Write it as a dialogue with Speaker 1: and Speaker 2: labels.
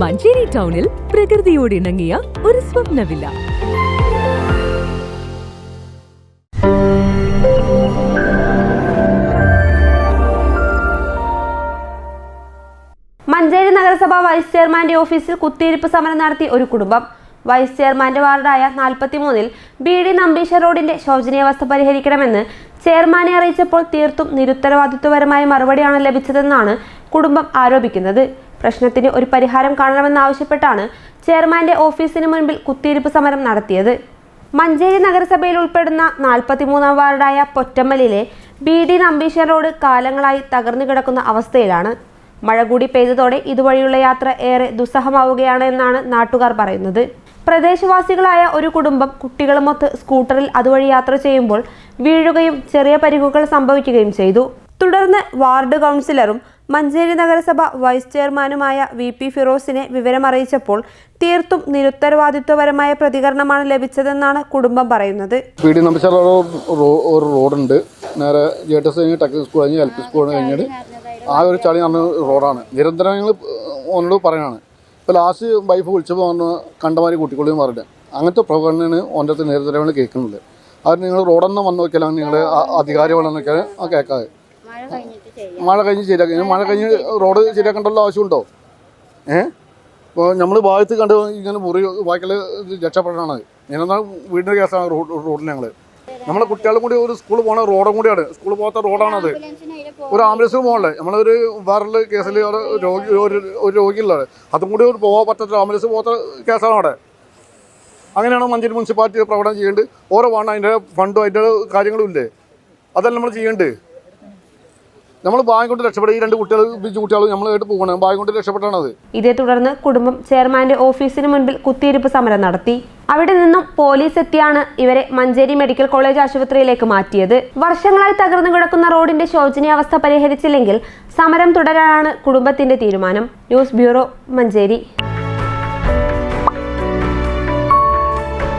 Speaker 1: മഞ്ചേരി ടൗണിൽ പ്രകൃതിയോട് ഇണങ്ങിയ ഒരു സ്വപ്നവില്ല.
Speaker 2: മഞ്ചേരി നഗരസഭ വൈസ് ചെയർമാന്റെ ഓഫീസിൽ കുത്തിയിരിപ്പ് സമരം നടത്തി ഒരു കുടുംബം. വൈസ് ചെയർമാന്റെ വാർഡായ നാൽപ്പത്തിമൂന്നിൽ ബി ഡി നമ്പീശ റോഡിന്റെ ശോചനീയാവസ്ഥ പരിഹരിക്കണമെന്ന് ചെയർമാനെ അറിയിച്ചപ്പോൾ തീർത്തും നിരുത്തരവാദിത്വപരമായ മറുപടിയാണ് ലഭിച്ചതെന്നാണ് കുടുംബം ആരോപിക്കുന്നത്. പ്രശ്നത്തിന് ഒരു പരിഹാരം കാണണമെന്നാവശ്യപ്പെട്ടാണ് ചെയർമാന്റെ ഓഫീസിന് മുൻപിൽ കുത്തിയിരിപ്പ് സമരം നടത്തിയത്. മഞ്ചേരി നഗരസഭയിൽ ഉൾപ്പെടുന്ന നാൽപ്പത്തിമൂന്നാം വാർഡായ പൊറ്റമ്മലിലെ ബി ഡി നമ്പീശ റോഡ് കാലങ്ങളായി തകർന്നു കിടക്കുന്ന അവസ്ഥയിലാണ്. മഴ കൂടി പെയ്തതോടെ ഇതുവഴിയുള്ള യാത്ര ഏറെ ദുസ്സഹമാവുകയാണ് എന്നാണ് നാട്ടുകാർ പറയുന്നത്. പ്രദേശവാസികളായ ഒരു കുടുംബം കുട്ടികളുമൊത്ത് സ്കൂട്ടറിൽ അതുവഴി യാത്ര ചെയ്യുമ്പോൾ വീഴുകയും ചെറിയ പരിക്കുകൾ സംഭവിക്കുകയും ചെയ്തു. തുടർന്ന് വാർഡ് കൗൺസിലറും മഞ്ചേരി നഗരസഭ വൈസ് ചെയർമാനുമായ വി പി ഫിറോസിനെ വിവരമറിയിച്ചപ്പോൾ തീർത്തും നിരുത്തരവാദിത്വപരമായ പ്രതികരണമാണ് ലഭിച്ചതെന്നാണ് കുടുംബം പറയുന്നത്.
Speaker 3: പി ഡി ഒരു റോഡുണ്ട്. നേരെ ജി എട്ട് എസ് കഴിഞ്ഞ് ടെക്നിക് സ്കൂൾ കഴിഞ്ഞ് എൽ പി സ്കൂൾ കഴിഞ്ഞിട്ട് ആ ഒരു ചളി നടന്ന റോഡാണ്. നിരന്തരം ഞങ്ങൾ ഓനോട് പറയണാണ് ഇപ്പോൾ ലാസ്റ്റ് വൈഫ് വിളിച്ചപ്പോൾ പറഞ്ഞു കണ്ടമാരി കൂട്ടിക്കൊള്ളും പറഞ്ഞത് അങ്ങനത്തെ പ്രകടനമാണ് ഓന്റെ നിരന്തരമാണ് കേൾക്കുന്നത് അത് നിങ്ങൾ റോഡൊന്നും വന്നു നോക്കിയാലാണ് നിങ്ങൾ അധികാരികളെന്നൊക്കെ ആ കേൾക്കാതെ മഴ കഴിഞ്ഞ് ശരിയാക്കി. മഴ കഴിഞ്ഞ് റോഡ് ശരിയാക്കേണ്ടല്ലോ ആവശ്യമുണ്ടോ? ഏ? ഇപ്പോൾ നമ്മൾ ഭാഗത്ത് കണ്ട് ഇങ്ങനെ മുറി ബാക്കിൽ രക്ഷപ്പെടണത് ഇങ്ങനെ വീടിന്റെ കേസാണ് റോഡ് റോഡിൽ ഞങ്ങൾ നമ്മളെ കുട്ടികളും കൂടി ഒരു സ്കൂളിൽ പോകണ റോഡും കൂടിയാണ്. സ്കൂളിൽ പോകാത്ത റോഡാണത്. ഒരു ആംബുലൻസ് പോകണ്ടേ നമ്മളൊരു വേറെ കേസിൽ അവിടെ രോഗി ഒരു ഒരു രോഗിയുള്ളത്. അതും കൂടി ഒരു പോകാൻ പറ്റാത്ത ആംബുലൻസ് പോകാത്ത കേസാണ് അവിടെ. അങ്ങനെയാണ് മഞ്ചേരി മുനിസിപ്പാലിറ്റി പ്രകടനം ചെയ്യേണ്ടത്. ഓരോ വേണം അതിന്റെ ഫണ്ടും അതിന്റെ കാര്യങ്ങളും ഇല്ലേ? അതല്ല നമ്മൾ ചെയ്യേണ്ടത്. നമ്മൾ ബാങ്ക് കൊണ്ട് ഈ രണ്ട് കുട്ടികൾ ബിജു കുട്ടികളും നമ്മളായിട്ട് പോകണം ബാങ്ക് കൊണ്ട്
Speaker 2: ഇതേ തുടർന്ന് കുടുംബം ചെയർമാന്റെ ഓഫീസിന് മുൻപിൽ കുത്തിയിരിപ്പ് സമരം നടത്തി. അവിടെ നിന്നും പോലീസ് എത്തിയാണ് ഇവരെ മഞ്ചേരി മെഡിക്കൽ കോളേജ് ആശുപത്രിയിലേക്ക് മാറ്റിയത്. വർഷങ്ങളായി തകർന്നു കിടക്കുന്ന റോഡിന്റെ ശോചനീയാവസ്ഥ പരിഹരിച്ചില്ലെങ്കിൽ സമരം തുടരാനാണ് കുടുംബത്തിന്റെ തീരുമാനം. News bureau Manjeri.